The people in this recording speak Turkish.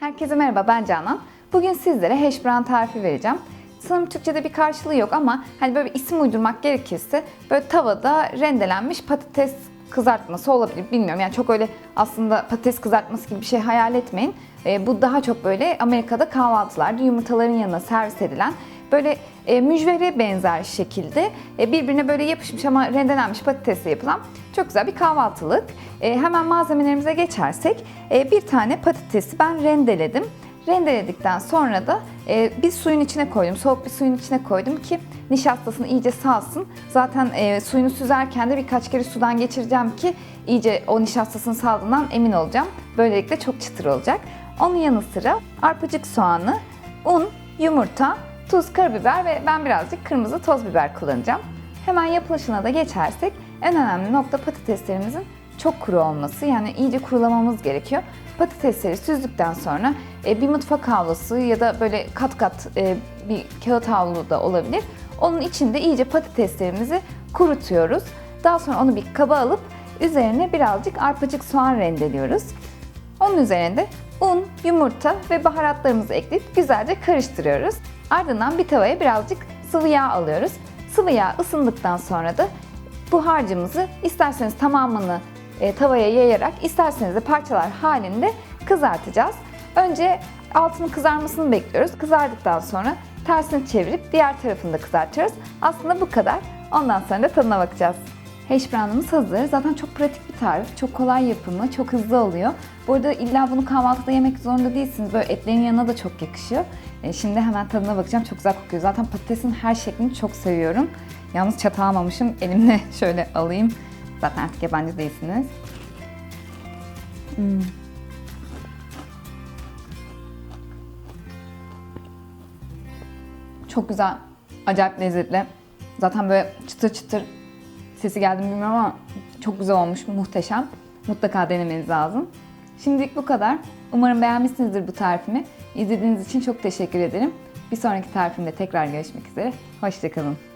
Herkese merhaba ben Canan. Bugün sizlere hash brown tarifi vereceğim. Sanırım Türkçe'de bir karşılığı yok ama hani böyle bir isim uydurmak gerekirse böyle tavada rendelenmiş patates kızartması olabilir. Bilmiyorum yani çok öyle aslında patates kızartması gibi bir şey hayal etmeyin. Ee, bu daha çok böyle Amerika'da kahvaltılarda yumurtaların yanına servis edilen böyle e, mücvere benzer şekilde e, birbirine böyle yapışmış ama rendelenmiş patatesle yapılan çok güzel bir kahvaltılık. E, hemen malzemelerimize geçersek e, bir tane patatesi ben rendeledim. Rendeledikten sonra da e, bir suyun içine koydum. Soğuk bir suyun içine koydum ki nişastasını iyice salsın. Zaten e, suyunu süzerken de birkaç kere sudan geçireceğim ki iyice o nişastasını saldığından emin olacağım. Böylelikle çok çıtır olacak. Onun yanı sıra arpacık soğanı, un, yumurta, tuz, karabiber ve ben birazcık kırmızı toz biber kullanacağım. Hemen yapılışına da geçersek en önemli nokta patateslerimizin çok kuru olması. Yani iyice kurulamamız gerekiyor. Patatesleri süzdükten sonra e, bir mutfak havlusu ya da böyle kat kat e, bir kağıt havlu da olabilir. Onun içinde iyice patateslerimizi kurutuyoruz. Daha sonra onu bir kaba alıp üzerine birazcık arpacık soğan rendeliyoruz. Onun üzerine de un, yumurta ve baharatlarımızı ekleyip güzelce karıştırıyoruz. Ardından bir tavaya birazcık sıvı yağ alıyoruz. Sıvı yağ ısındıktan sonra da bu harcımızı isterseniz tamamını e, tavaya yayarak isterseniz de parçalar halinde kızartacağız. Önce altının kızarmasını bekliyoruz. Kızardıktan sonra tersini çevirip diğer tarafını da kızartıyoruz. Aslında bu kadar. Ondan sonra da tadına bakacağız. Hash hazır. Zaten çok pratik bir tarif. Çok kolay yapımı, çok hızlı oluyor. Bu arada illa bunu kahvaltıda yemek zorunda değilsiniz. Böyle etlerin yanına da çok yakışıyor. E, Şimdi hemen tadına bakacağım. Çok güzel kokuyor. Zaten patatesin her şeklini çok seviyorum. Yalnız çatağı almamışım. Elimle şöyle alayım. Zaten artık yabancı değilsiniz. Hmm. Çok güzel. Acayip lezzetli. Zaten böyle çıtır çıtır sesi geldi mi bilmiyorum ama çok güzel olmuş. Muhteşem. Mutlaka denemeniz lazım. Şimdilik bu kadar. Umarım beğenmişsinizdir bu tarifimi. İzlediğiniz için çok teşekkür ederim. Bir sonraki tarifimde tekrar görüşmek üzere. Hoşçakalın.